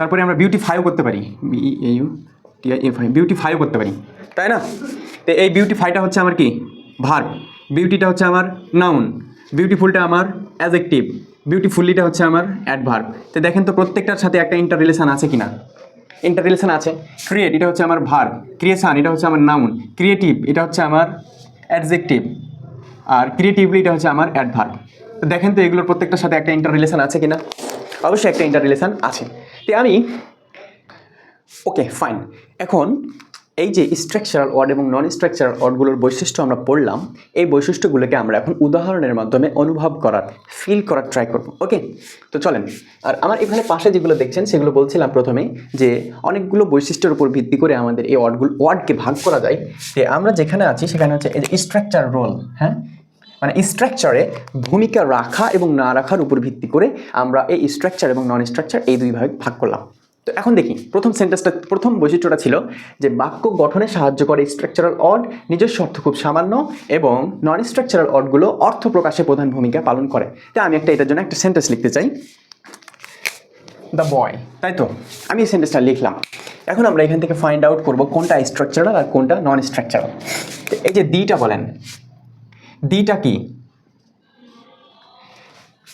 তারপরে আমরা বিউটিফাইও করতে পারি। B A U I F I বিউটিফাইও করতে পারি। তাই না? তো এই বিউটিফাইটা হচ্ছে আমার কি? ভার্ব বিউটিটা হচ্ছে আমার নাউন বিউটিফুলটা আমার অ্যাজেক্টিভ বিউটিফুলিটা হচ্ছে আমার অ্যাডভার্ব তো দেখেন তো প্রত্যেকটার সাথে একটা ইন্টার রিলেশন আছে কি না ইন্টার রিলেশন আছে। ক্রিয়েট এটা হচ্ছে আমার ভার্ব ক্রিয়েশন এটা হচ্ছে আমার নাউন ক্রিয়েটিভ এটা হচ্ছে আমার অ্যাডজেক্টিভ আর ক্রিয়েটিভলি এটা হচ্ছে আমার অ্যাডভার্ব তো দেখেন তো এগুলোর প্রত্যেকটার সাথে একটা ইন্টার রিলেশন আছে কি না অবশ্যই একটা ইন্টার রিলেশন আছে। তো আমি ওকে ফাইন এখন এই যে স্ট্রাকচারাল ওয়ার্ড এবং নন স্ট্রাকচারাল ওয়ার্ডগুলোর বৈশিষ্ট্য আমরা পড়লাম, এই বৈশিষ্ট্যগুলোকে আমরা এখন উদাহরণের মাধ্যমে অনুভব করার ফিল করার ট্রাই করব। ওকে তো চলেন। আর আমার এখানে পাশে যেগুলো দেখছেন, সেগুলো বলছিলাম প্রথমেই যে অনেকগুলো বৈশিষ্ট্যের উপর ভিত্তি করে আমাদের এই ওয়ার্ডগুলো ওয়ার্ডকে ভাগ করা যায়। যে আমরা যেখানে আছি, সেখানে হচ্ছে এই যে স্ট্রাকচার রোল হ্যাঁ? মানে স্ট্রাকচারে ভূমিকা রাখা এবং না রাখার উপর ভিত্তি করে আমরা এই স্ট্রাকচার এবং নন স্ট্রাকচার এই দুই ভাগে ভাগ করলাম। তো এখন দেখি, প্রথম সেন্টেন্সটা প্রথম বৈশিষ্ট্যটা ছিল যে বাক্য গঠনে সাহায্য করে স্ট্রাকচারাল অড নিজস্ব অর্থ খুব সামান্য এবং নন স্ট্রাকচারাল অডগুলো অর্থ প্রকাশে প্রধান ভূমিকা পালন করে। তাই আমি একটা এটার জন্য একটা সেন্টেন্স লিখতে চাই। দ্য বয় তাই তো? আমি এই সেন্টেন্সটা লিখলাম। এখন আমরা এখান থেকে ফাইন্ড আউট করব কোনটা স্ট্রাকচারাল আর কোনটা নন স্ট্রাকচারাল এই যে দিটা বলেন দিটা কি?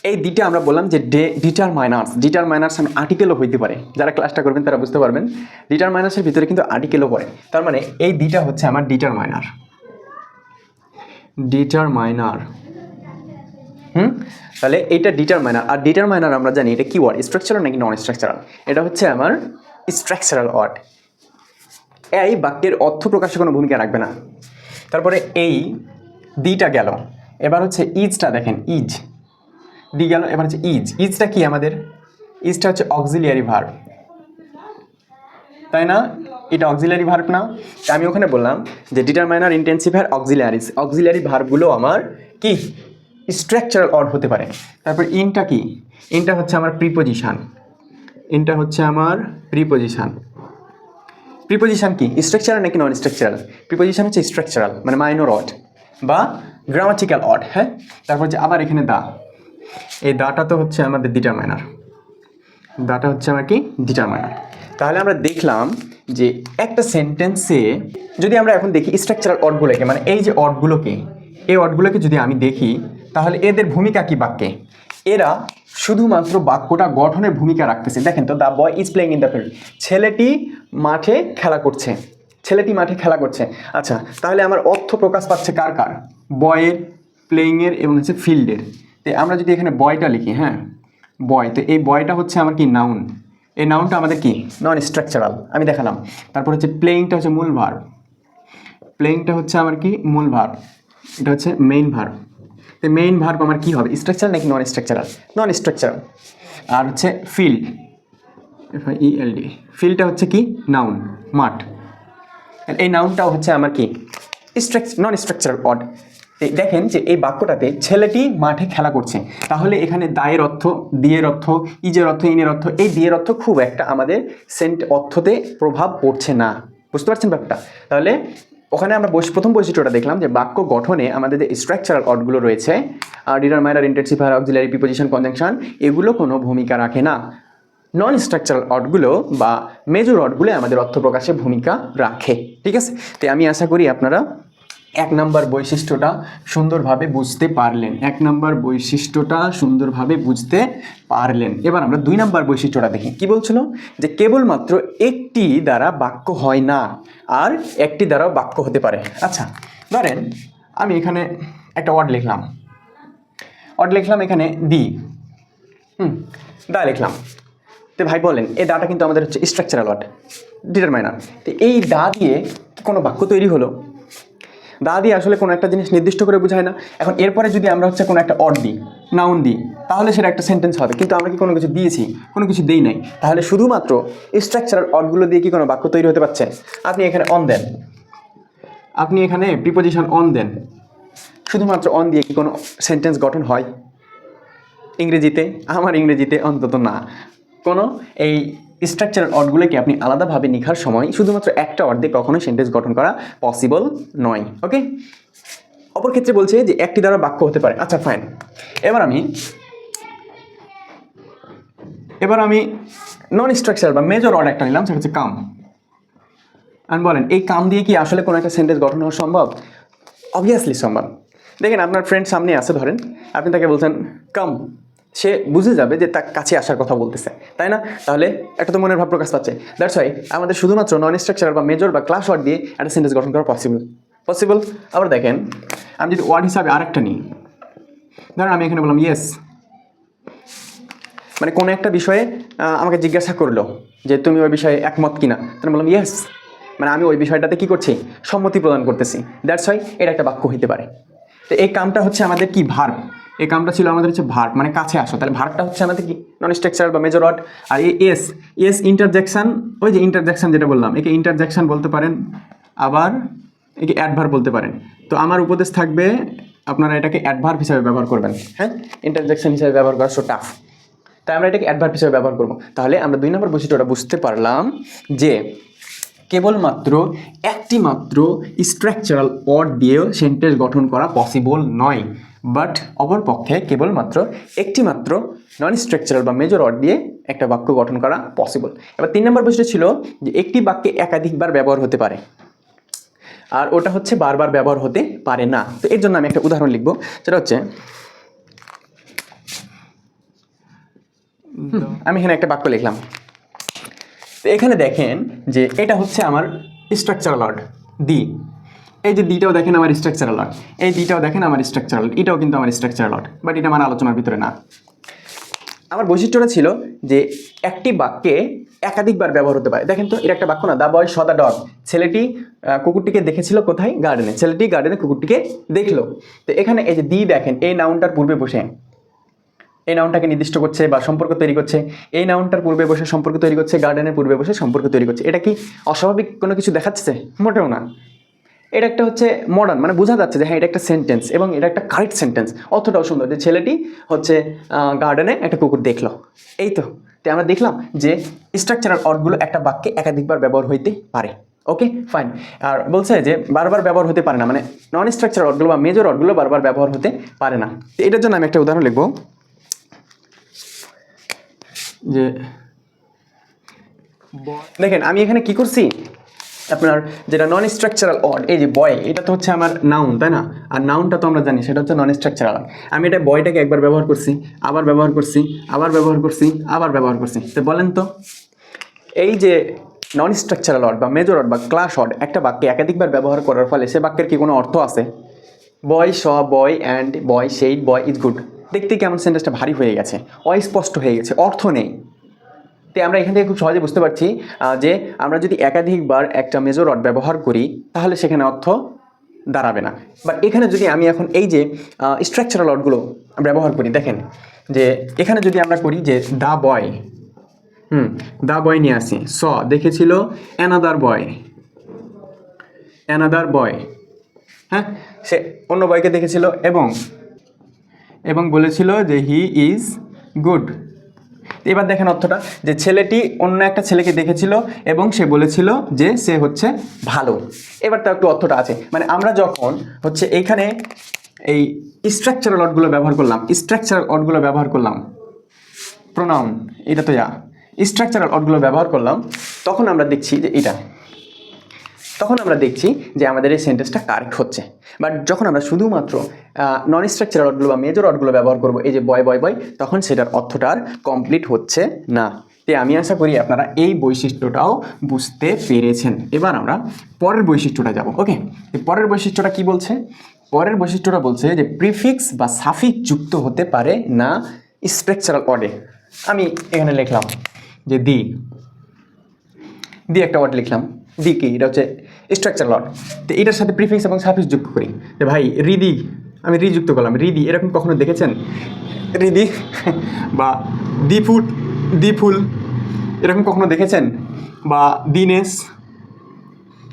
এই দিটা আমরা বললাম যে ডে ডিটার মাইনার্স ডিটার মাইনার্স আমি আর্টিকেলও হইতে পারে। যারা ক্লাসটা করবেন তারা বুঝতে পারবেন। ডিটার মাইনার্সের ভিতরে কিন্তু আর্টিকেলও পড়ে। তার মানে এই দিটা হচ্ছে আমার ডিটার মাইনার ডিটার মাইনার হুম? তাহলে এটা ডিটার মাইনার আর ডিটার মাইনার আমরা জানি এটা কি ওয়ার্ড স্ট্রাকচারাল নাকি নন স্ট্রাকচারাল এটা হচ্ছে আমার স্ট্রাকচারাল ওয়ার্ড এই বাক্যের অর্থ প্রকাশে কোনো ভূমিকা রাখবে না। তারপরে এই দিটা গেল। এবার হচ্ছে ইজটা দেখেন, ইজ। দি গেল, এবার হচ্ছে ইজ। ইজটা কি আমাদের? ইজটা হচ্ছে অক্সিলিয়ারি ভার্ব। তাই না? এটা অক্সিলারি ভার্ব না। আমি ওখানে বললাম যে ডিটারমাইনার ইন্টেন্সিফায়ার অক্সিলারিস অক্সিলারি ভার্বগুলো আমার কি? স্ট্রাকচারাল অড হতে পারে। তারপর ইনটা কি? ইনটা হচ্ছে আমার প্রিপোজিশন ইনটা হচ্ছে আমার প্রিপোজিশন প্রিপোজিশন কি? স্ট্রাকচারাল নাকি নন স্ট্রাকচারাল প্রিপোজিশন হচ্ছে স্ট্রাকচারাল মানে মাইনর অড বা গ্রামাটিক্যাল অড হ্যাঁ? তারপর যে আবার এখানে দা। এই দাটা তো হচ্ছে আমাদের ডিটারমাইনার দাটা হচ্ছে আমার কি? ডিটারমাইনার তাহলে আমরা দেখলাম যে একটা সেন্টেন্সে যদি আমরা এখন দেখি স্ট্রাকচারাল অর্ডগুলোকে মানে এই যে অডগুলোকে এই অর্ডগুলোকে যদি আমি দেখি, তাহলে এদের ভূমিকা কি বাক্যে? এরা শুধুমাত্র বাক্যটা গঠনের ভূমিকা রাখতেছে। দেখেন তো the boy is playing in the field ছেলেটি মাঠে খেলা করছে। ছেলেটি মাঠে খেলা করছে। আচ্ছা তাহলে আমার অর্থ প্রকাশ পাচ্ছে কার কার? বয়ের প্লেইংয়ের এবং হচ্ছে ফিল্ডের তো আমরা যদি এখানে বয়টা লিখি হ্যাঁ? বয় তো এই বয়টা হচ্ছে আমার কি নাউন এই নাউনটা আমাদের কি? নন স্ট্রাকচারাল আমি দেখালাম। তারপর হচ্ছে প্লেইংটা হচ্ছে মূল ভার প্লেইংটা হচ্ছে আমার কি? মূল ভার এটা হচ্ছে মেইন ভার তো মেইন ভার্ব আমার কি হবে? স্ট্রাকচারাল নাকি নন স্ট্রাকচারাল নন স্ট্রাকচারাল আর হচ্ছে ফিল্ড এফ আই এল ফিল্ডটা হচ্ছে কি? নাউন মাঠ। এই নাউনটাও হচ্ছে আমার কি? স্ট্রাকচার নন স্ট্রাকচারাল অড দেখেন যে এই বাক্যটাতে ছেলেটি মাঠে খেলা করছে। তাহলে এখানে দায়ের অর্থ দিয়ের অর্থ, ইজের অর্থ, ইনের অর্থ, এই দিয়ের অর্থ খুব একটা আমাদের সেন্ট অর্থতে প্রভাব পড়ছে না। বুঝতে পারছেন ব্যাপারটা? তাহলে ওখানে আমরা প্রথম বৈশিষ্ট্যটা দেখলাম যে বাক্য গঠনে আমাদের যে স্ট্রাকচারাল অর্ডগুলো রয়েছে আর determiner intensifier auxiliary preposition conjunction এগুলো কোনো ভূমিকা রাখে না। নন স্ট্রাকচারাল অর্ডগুলো বা মেজর অর্ডগুলো আমাদের অর্থ প্রকাশে ভূমিকা রাখে। ঠিক আছে? তাই আমি আশা করি আপনারা এক নাম্বার বৈশিষ্ট্যটা সুন্দরভাবে বুঝতে পারলেন। এক নাম্বার বৈশিষ্ট্যটা সুন্দরভাবে বুঝতে পারলেন। এবার আমরা দুই নাম্বার বৈশিষ্ট্যটা দেখি। কি বলছিল? যে কেবলমাত্র একটি দ্বারা বাক্য হয় না, আর একটি দ্বারা বাক্য হতে পারে। আচ্ছা ধরেন আমি এখানে একটা ওয়ার্ড লিখলাম। ওয়ার্ড লিখলাম এখানে দি হুম দা লিখলাম। তো ভাই বলেন, এই দাটা কিন্তু আমাদের হচ্ছে স্ট্রাকচারাল ওয়ার্ড ডিটারমাইনার তো এই দা দিয়ে কোনো বাক্য তৈরি হলো, দা দিয়ে আসলে কোনো একটা জিনিস নির্দিষ্ট করে বোঝায় না। এখন এরপরে যদি আমরা হচ্ছে কোনো একটা অড দিই নাউন দিই, তাহলে সেটা একটা সেন্টেন্স হবে। কিন্তু আমরা কি কোনো কিছু দিয়েছি, কোনো কিছু দিই নাই। তাহলে শুধুমাত্র স্ট্রাকচারাল অডগুলো দিয়ে কি কোনো বাক্য তৈরি হতে পারছে? আপনি এখানে অন দেন। আপনি এখানে প্রিপোজিশন অন দেন। শুধুমাত্র অন দিয়ে কি কোনো সেন্টেন্স গঠন হয়? ইংরেজিতে, আমার ইংরেজিতে অন্তত না। কোনো এই স্ট্রাকচারাল অর্ডগুলোকে আপনি আলাদাভাবে লেখার সময় শুধুমাত্র একটা অর্ধে কখনোই সেন্টেন্স গঠন করা পসিবল নয় ওকে অপর ক্ষেত্রে বলছে যে একটি দ্বারা বাক্য হতে পারে। আচ্ছা ফাইন এবার আমি এবার আমি নন স্ট্রাকচার বা মেজর অর্ড একটা নিলাম, সেটা হচ্ছে কাম। আর বলেন, এই কাম দিয়ে কি আসলে কোনো একটা সেন্টেন্স গঠন হওয়া সম্ভব? অবভিয়াসলি সম্ভব। দেখেন, আপনার ফ্রেন্ড সামনে আছে, ধরেন। আপনি তাকে বলছেন, কাম। সে বুঝে যাবে যে তার কাছে আসার কথা বলতেছে, তাই না? তাহলে একটা তো মনের ভাব প্রকাশ পাচ্ছে। দ্যাটস ওয়াই আমাদের শুধুমাত্র নন স্ট্রাকচার বা মেজর বা ক্লাস ওয়ার্ড দিয়ে একটা সেন্টেন্স গঠন করা পসিবল পসিবল আবার দেখেন, আমি যদি ওয়ার্ড হিসাবে আরেকটা নিই। ধরেন আমি এখানে বললাম ইয়েস মানে কোনো একটা বিষয়ে আমাকে জিজ্ঞাসা করল যে তুমি ওই বিষয়ে একমত কিনা? তাহলে বললাম ইয়েস মানে আমি ওই বিষয়টাতে কি করছি? সম্মতি প্রদান করতেছি। দ্যাটস ওয়াই এটা একটা বাক্য হইতে পারে। তো এই কামটা হচ্ছে আমাদের কি ভার্ব এই কামটা ছিল আমাদের হচ্ছে ভার্ব মানে কাছে আসো। তাহলে ভার্বটা হচ্ছে আমাদের কি? নন স্ট্রাকচার বা মেজর ওয়ার্ড আর এই এস এস ইন্টারজেকশন ওই যে ইন্টারজেকশন যেটা বললাম, একে ইন্টারজেকশন বলতে পারেন, আবার একে অ্যাডভার্ব বলতে পারেন। তো আমার উপদেশ থাকবে, আপনারা এটাকে অ্যাডভার্ব হিসাবে ব্যবহার করবেন। হ্যাঁ? ইন্টারজেকশন হিসাবে ব্যবহার করা সো টাফ তাই আমরা এটাকে অ্যাডভার্ব হিসেবে ব্যবহার করব। তাহলে আমরা দুই নম্বর বৈশিষ্ট্যটা বুঝতে পারলাম যে কেবলমাত্র একটি মাত্র স্ট্রাকচারাল ওয়ার্ড দিয়েও সেন্টেন্স গঠন করা পসিবল নয়। বাট অপরপক্ষে কেবলমাত্র একটি মাত্র নন স্ট্রাকচারাল বা মেজর ওয়ার্ড দিয়ে একটা বাক্য গঠন করা পসিবল এবার তিন নম্বর বৈশিষ্ট্য ছিল যে একটি বাক্যে একাধিকবার ব্যবহার হতে পারে। আর ওটা হচ্ছে বারবার ব্যবহার হতে পারে না। তো এর জন্য আমি একটা উদাহরণ লিখব। সেটা হচ্ছে আমি এখানে একটা বাক্য লিখলাম। তো এখানে দেখেন যে এটা হচ্ছে আমার স্ট্রাকচারাল ওয়ার্ড দি এই যে দিটাও দেখেন আমার স্ট্রাকচারাল ওয়ার্ড এই দিটাও দেখেন আমার স্ট্রাকচারাল এটাও কিন্তু আমার স্ট্রাকচারাল ওয়ার্ড বাট এটা আমার আলোচনার ভিতরে না। আমার বৈশিষ্ট্যটা ছিল যে একটি বাক্যে একাধিকবার ব্যবহার হতে পারে। দেখেন তো এটা একটা বাক্য না, দা বয় সদা ডগ। ছেলেটি কুকুরটিকে দেখেছিল কোথায়? গার্ডেনে। ছেলেটি গার্ডেনে কুকুরটিকে দেখল। তো এখানে এই যে দি দেখেন, এই নাউনটার পূর্বে বসে। এই নাউনটাকে নির্দিষ্ট করছে বা সম্পর্ক তৈরি করছে। এই নাউনটার পূর্বে বসে সম্পর্ক তৈরি করছে, গার্ডেনের পূর্বে বসে সম্পর্ক তৈরি করছে। এটা কি অস্বাভাবিক কোনো কিছু দেখাচ্ছে? মোটেও না। এটা একটা হচ্ছে মডার্ন মানে বোঝা যাচ্ছে যে হ্যাঁ এটা একটা সেন্টেন্স এবং এটা একটা কারেক্ট সেন্টেন্স অতটাও সুন্দর যে ছেলেটি হচ্ছে গার্ডেনে একটা কুকুর দেখল। এই তো তাই আমরা দেখলাম যে স্ট্রাকচারাল অর্ডগুলো একটা বাক্যে একাধিকবার ব্যবহার হইতে পারে। ওকে ফাইন আর বলছে যে বারবার ব্যবহার হতে পারে না মানে নন স্ট্রাকচার অর্ডগুলো বা মেজর অর্ডগুলো বারবার ব্যবহার হতে পারে না। তো এটার জন্য আমি একটা উদাহরণ লিখব। যে, দেখেন, আমি এখানে কি করছি? আপনার যেটা নন স্ট্রাকচারাল অড এই যে বয় এটা তো হচ্ছে আমার নাউন তাই না? আর নাউনটা তো আমরা জানি, সেটা হচ্ছে নন স্ট্রাকচারাল আমি এটা বয়টাকে একবার ব্যবহার করছি, আবার ব্যবহার করছি, আবার ব্যবহার করছি, আবার ব্যবহার করছি। তো বলেন তো, এই যে নন স্ট্রাকচারাল অড বা মেজর অড বা ক্লাস অড একটা বাক্যে একাধিকবার ব্যবহার করার ফলে সে বাক্যের কি কোনো অর্থ আছে? Boy saw boy and boy said boy is good দেখতে কেমন সেন্টেন্সটা ভারী হয়ে গেছে, অস্পষ্ট হয়ে গেছে, অর্থ নেই। তো আমরা এখান থেকে খুব সহজে বুঝতে পারছি যে আমরা যদি একাধিকবার একটা মেজর অড ব্যবহার করি, তাহলে সেখানে অর্থ দাঁড়াবে না। বাট এখানে যদি আমি এখন এই যে স্ট্রাকচারাল অডগুলো ব্যবহার করি, দেখেন, যে এখানে যদি আমরা করি যে দা বয়, হুম, দা বয় নিয়ে আসি, স দেখেছিল অ্যানাদার বয় অ্যানাদার বয় হ্যাঁ সে অন্য বয়কে দেখেছিল এবং এবং বলেছিল যে হি ইজ গুড এবার দেখেন অর্থটা, যে ছেলেটি অন্য একটা ছেলেকে দেখেছিল এবং সে বলেছিল যে সে হচ্ছে ভালো। এবার তার একটু অর্থটা আছে। মানে আমরা যখন হচ্ছে এইখানে এই স্ট্রাকচারাল অর্ডগুলো ব্যবহার করলাম স্ট্রাকচারাল অর্ডগুলো ব্যবহার করলাম প্রোনাউন এটা তো যা স্ট্রাকচারাল অর্ডগুলো ব্যবহার করলাম, তখন আমরা দেখছি যে এটা। তখন আমরা দেখছি যে আমাদের এই সেন্টেন্সটা কারেক্ট হচ্ছে। বাট যখন আমরা শুধুমাত্র নন স্ট্রাকচারাল অর্ডগুলো বা মেজর অর্ডগুলো ব্যবহার করব, এই যে বয় বয় বয় তখন সেটার অর্থটা আর কমপ্লিট হচ্ছে না। তাই আমি আশা করি আপনারা এই বৈশিষ্ট্যটাও বুঝতে পেরেছেন। এবার আমরা পরের বৈশিষ্ট্যটা যাব ওকে পরের বৈশিষ্ট্যটা কি বলছে? পরের বৈশিষ্ট্যটা বলছে যে প্রিফিক্স বা সাফিক যুক্ত হতে পারে না স্ট্রাকচারাল অর্ডে আমি এখানে লিখলাম যে দি। দি একটা ওয়ার্ড লিখলাম। দি কি? এটা হচ্ছে স্ট্রাকচার লট তো এটার সাথে প্রিফিক্স এবং সাফিক্স যুক্ত করি। যে ভাই, রিদি, আমি রি যুক্ত করলাম। রিদি, এরকম কখনো দেখেছেন? রিদি, বা দিফুট দিফুল, এরকম কখনো দেখেছেন? বা দিনেশ,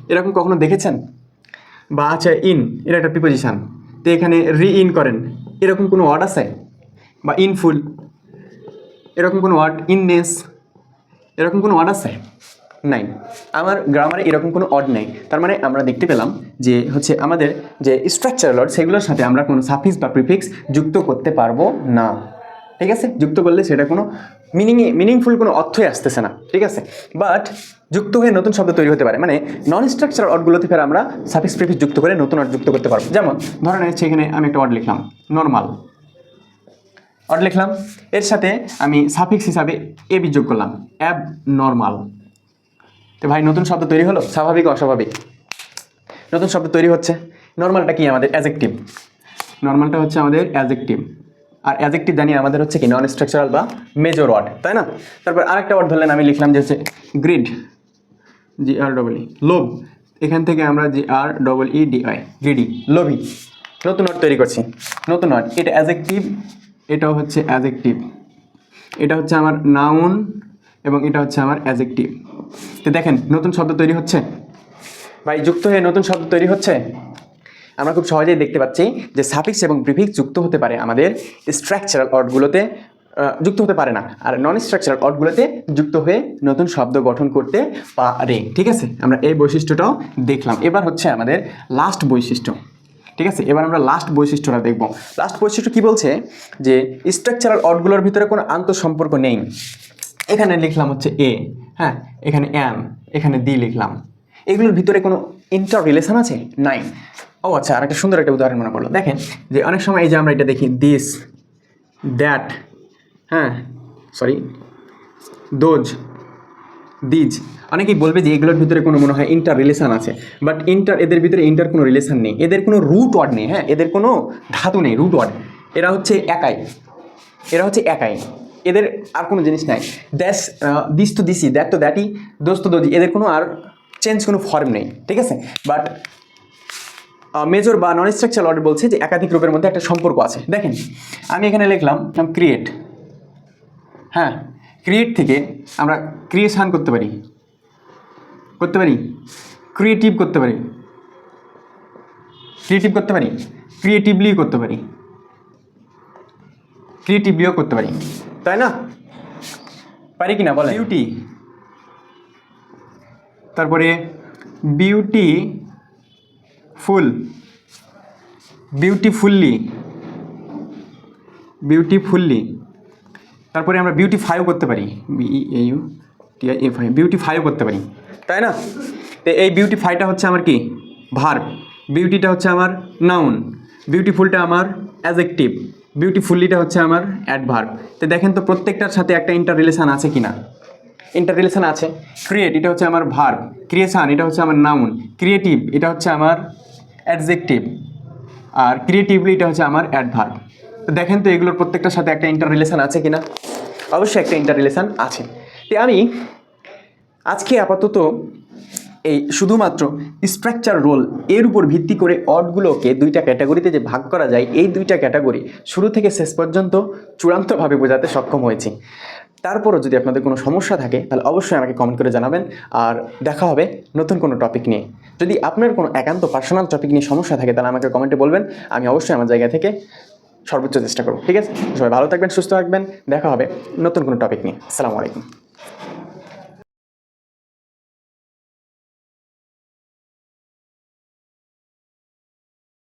এরকম কখনো দেখেছেন? বা আচ্ছা ইন এটা একটা প্রিপোজিশান তো এখানে রি ইন করেন। এরকম কোনো ওয়ার্ড আছে? বা ইনফুল, এরকম কোনো ওয়ার্ড ইননেস, এরকম কোনো ওয়ার্ড আছে? নাই আমার গ্রামারে এরকম কোনো অড নেই। তার মানে আমরা দেখতে পেলাম যে হচ্ছে আমাদের যে স্ট্রাকচারাল অড সেগুলোর সাথে আমরা কোনো সাফিক্স বা প্রিফিক্স যুক্ত করতে পারব না। ঠিক আছে? যুক্ত করলে সেটা কোনো মিনিংয়ে মিনিংফুল কোনো অর্থই আসতেছে না। ঠিক আছে? বাট যুক্ত হয়ে নতুন শব্দ তৈরি হতে পারে। মানে নন স্ট্রাকচারাল অর্ডগুলোতে ফের আমরা সাফিক্স প্রিফিক্স যুক্ত করে নতুন অর্ড যুক্ত করতে পারব। যেমন ধরেন এখানে আমি একটা ওয়ার্ড লিখলাম নর্মাল অর্ড লিখলাম। এর সাথে আমি সাফিক্স হিসাবে এবি যোগ করলাম। অ্যাব নর্মাল তো ভাই, নতুন শব্দ তৈরি হলো? স্বাভাবিক, অস্বাভাবিক? নতুন শব্দ তৈরি হচ্ছে? নর্মালটা কি আমাদের? অ্যাজেক্টিভ নর্মালটা হচ্ছে আমাদের অ্যাজেক্টিভ আর অ্যাজেক্টিভ জানি আমাদের হচ্ছে কি? নন স্ট্রাকচারাল বা মেজর ওয়ার্ড তাই না? তারপর আরেকটা ওয়ার্ড ধরলেন, আমি লিখলাম যে হচ্ছে গ্রিড জি আর ডবল ই লোভ। এখান থেকে আমরা G R double E D I greedy লোভি। নতুন ওয়ার্ড তৈরি করছি। নতুন ওয়ার্ড এটা অ্যাজেক্টিভ এটাও হচ্ছে অ্যাজেক্টিভ এটা হচ্ছে আমার নাউন এবং এটা হচ্ছে আমার অ্যাজেক্টিভ তো দেখেন, নতুন শব্দ তৈরি হচ্ছে। ভাই, যুক্ত হয়ে নতুন শব্দ তৈরি হচ্ছে? আমরা খুব সহজেই দেখতে পাচ্ছি যে সাফিক্স এবং প্রিফিক্স যুক্ত হতে পারে আমাদের স্ট্রাকচারাল অর্ডগুলোতে যুক্ত হতে পারে না। আর নন স্ট্রাকচারাল অর্ডগুলোতে যুক্ত হয়ে নতুন শব্দ গঠন করতে পারে। ঠিক আছে? আমরা এই বৈশিষ্ট্যটাও দেখলাম। এবার হচ্ছে আমাদের লাস্ট বৈশিষ্ট্য। ঠিক আছে? এবার আমরা লাস্ট বৈশিষ্ট্যটা দেখব। লাস্ট বৈশিষ্ট্য কি বলছে? যে স্ট্রাকচারাল অর্ডগুলোর ভিতরে কোনো আন্তঃসম্পর্ক নেই। এখানে লিখলাম হচ্ছে এ হ্যাঁ? এখানে অ্যাম এখানে দি লিখলাম। এগুলোর ভিতরে কোনো ইন্টার রিলেশন আছে? নাই। ও আচ্ছা আর একটা সুন্দর একটা উদাহরণ মনে পড়ল। দেখেন যে অনেক সময় এই যে আমরা এটা দেখি দিস দ্যাট হ্যাঁ? সরি দোজ দিজ অনেকেই বলবে যে এগুলোর ভিতরে কোনো মনে হয় ইন্টার রিলেশান আছে। বাট ইন্টার এদের ভিতরে ইন্টার কোনো রিলেশান নেই। এদের কোনো রুট ওয়ার্ড নেই হ্যাঁ? এদের কোনো ধাতু নেই রুট ওয়ার্ড এরা হচ্ছে একাই। এরা হচ্ছে একাই। এদের আর কোনো জিনিস নাই। দ্যাস দিস তো দিসি দ্যাট তো দ্যাটই দোষ তো দোজি এদের কোনো আর চেঞ্জ কোনো ফর্ম নেই, ঠিক আছে? বাট মেজর বা নন স্ট্রাকচার অর্ডার বলছে যে একাধিক রূপের মধ্যে একটা সম্পর্ক আছে। দেখেন, আমি এখানে লিখলাম ক্রিয়েট হ্যাঁ ক্রিয়েট থেকে আমরা ক্রিয়েশন করতে পারি। করতে পারি? ক্রিয়েটিভ করতে পারি। ক্রিয়েটিভ করতে পারি? ক্রিয়েটিভলিও করতে পারি। ক্রিয়েটিভলিও করতে পারি। তাই না? পারি কি না বলে বিউটি তারপরে বিউটি ফুল। বিউটিফুল্লি বিউটিফুল্লি তারপরে আমরা বিউটিফাইও করতে পারি। U T I F I বিউটিফাইও করতে পারি। তাই না? তো এই বিউটিফাইটা হচ্ছে আমার কি? ভার্ব বিউটিটা হচ্ছে আমার নাউন বিউটিফুলটা আমার অ্যাজেক্টিভ বিউটিফুল্লিটা হচ্ছে আমার অ্যাডভার্ব তো দেখেন তো প্রত্যেকটার সাথে একটা ইন্টার রিলেশন আছে কি না ইন্টার রিলেশন আছে। ক্রিয়েট এটা হচ্ছে আমার ভার্ব ক্রিয়েশান এটা হচ্ছে আমার নাউন ক্রিয়েটিভ এটা হচ্ছে আমার অ্যাডজেক্টিভ আর ক্রিয়েটিভলি এটা হচ্ছে আমার অ্যাডভার্ব তো দেখেন তো এগুলোর প্রত্যেকটার সাথে একটা ইন্টার রিলেশন আছে কি না অবশ্যই একটা ইন্টার রিলেশন আছে। তো আমি আজকে আপাতত এই শুধুমাত্র স্ট্রাকচার রোল এর উপর ভিত্তি করে অডগুলোকে দুইটা ক্যাটাগরিতে যে ভাগ করা যায়, এই দুইটা ক্যাটাগরি শুরু থেকে শেষ পর্যন্ত চূড়ান্তভাবে বোঝাতে সক্ষম হয়েছি। তারপরও যদি আপনাদের কোনো সমস্যা থাকে, তাহলে অবশ্যই আমাকে কমেন্ট করে জানাবেন। আর দেখা হবে নতুন কোনো টপিক নিয়ে। যদি আপনার কোনো একান্ত পার্সোনাল টপিক নিয়ে সমস্যা থাকে, তাহলে আমাকে কমেন্টে বলবেন। আমি অবশ্যই আমার জায়গা থেকে সর্বোচ্চ চেষ্টা করব। ঠিক আছে? সবাই ভালো থাকবেন, সুস্থ থাকবেন। দেখা হবে নতুন কোনো টপিক নিয়ে। আসসালামু আলাইকুম।